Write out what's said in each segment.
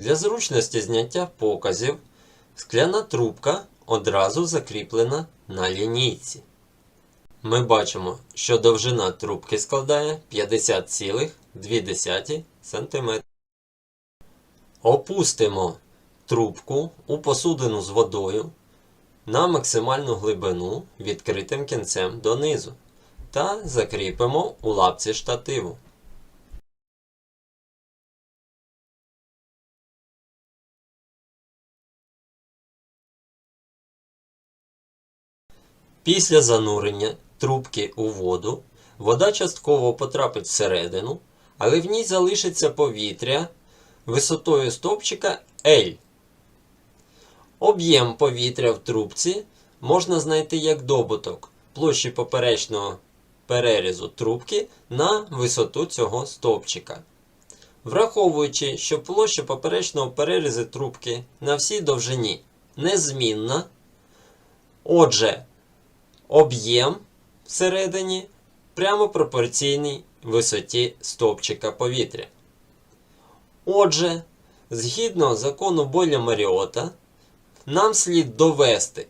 Для зручності зняття показів скляна трубка одразу закріплена на лінійці. Ми бачимо, що довжина трубки складає 50,2 см. Опустимо трубку у посудину з водою на максимальну глибину відкритим кінцем донизу та закріпимо у лапці штативу. Після занурення трубки у воду вода частково потрапить всередину, але в ній залишиться повітря висотою стовпчика L. Об'єм повітря в трубці можна знайти як добуток площі поперечного перерізу трубки на висоту цього стовпчика. Враховуючи, що площа поперечного перерізу трубки на всій довжині незмінна, отже, об'єм всередині прямо пропорційний висоті стовпчика повітря. Отже, згідно закону Бойля Маріота, нам слід довести,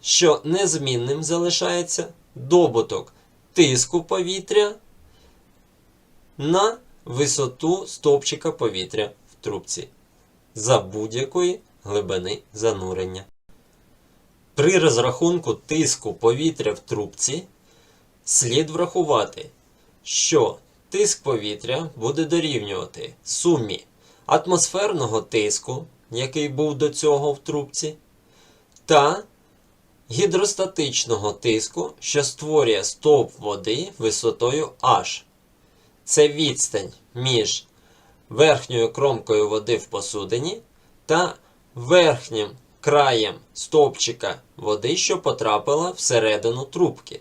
що незмінним залишається добуток тиску повітря на висоту стовпчика повітря в трубці за будь-якої глибини занурення. При розрахунку тиску повітря в трубці слід врахувати, що тиск повітря буде дорівнювати сумі атмосферного тиску, який був до цього в трубці, та гідростатичного тиску, що створює стовп води висотою H. Це відстань між верхньою кромкою води в посудині та верхнім краєм стовпчика води, що потрапила всередину трубки.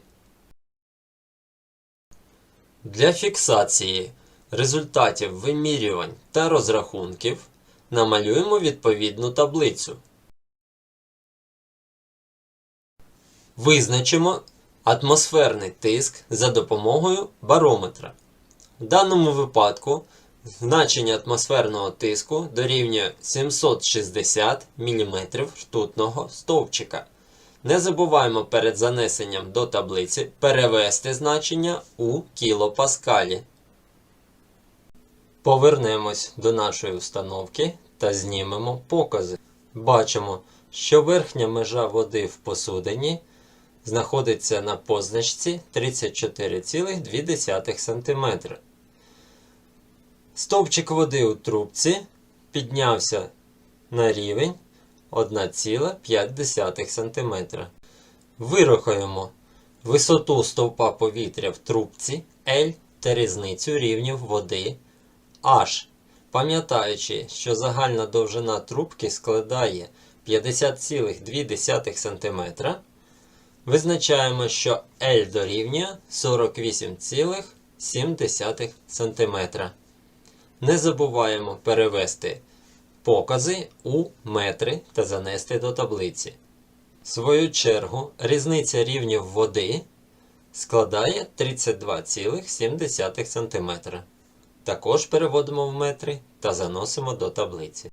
Для фіксації результатів вимірювань та розрахунків намалюємо відповідну таблицю. Визначимо атмосферний тиск за допомогою барометра. В даному випадку значення атмосферного тиску дорівнює 760 мм ртутного стовпчика. Не забуваємо перед занесенням до таблиці перевести значення у кілопаскалі. Повернемось до нашої установки та знімемо покази. Бачимо, що верхня межа води в посудині знаходиться на позначці 34,2 см. Стовпчик води у трубці піднявся на рівень 1,5 см. Вирахуємо висоту стовпа повітря в трубці L та різницю рівнів води H. Пам'ятаючи, що загальна довжина трубки складає 50,2 см, визначаємо, що L дорівнює 48,7 см. Не забуваємо перевести покази у метри та занести до таблиці. В свою чергу, різниця рівнів води складає 32,7 см. Також переводимо в метри та заносимо до таблиці.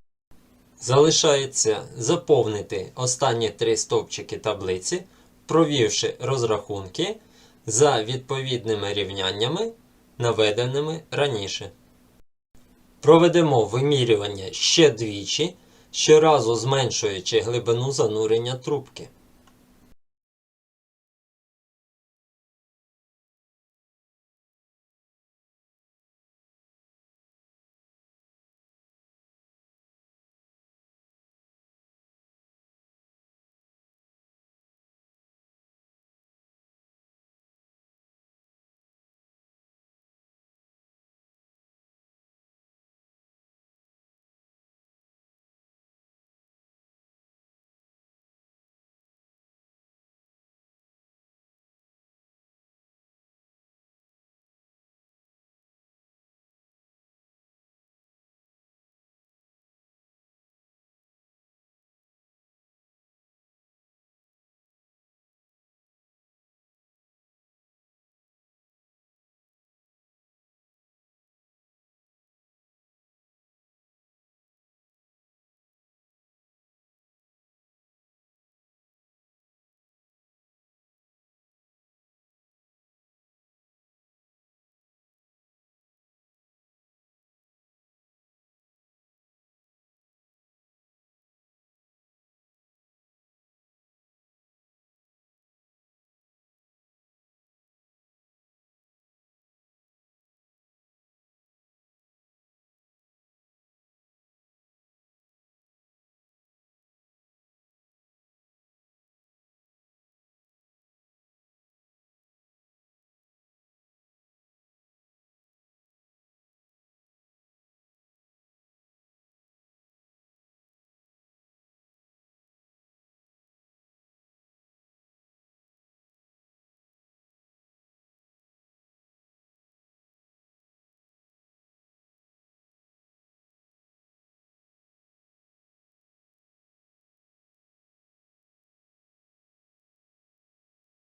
Залишається заповнити останні три стовпчики таблиці, провівши розрахунки за відповідними рівняннями, наведеними раніше. Проведемо вимірювання ще двічі, щоразу зменшуючи глибину занурення трубки.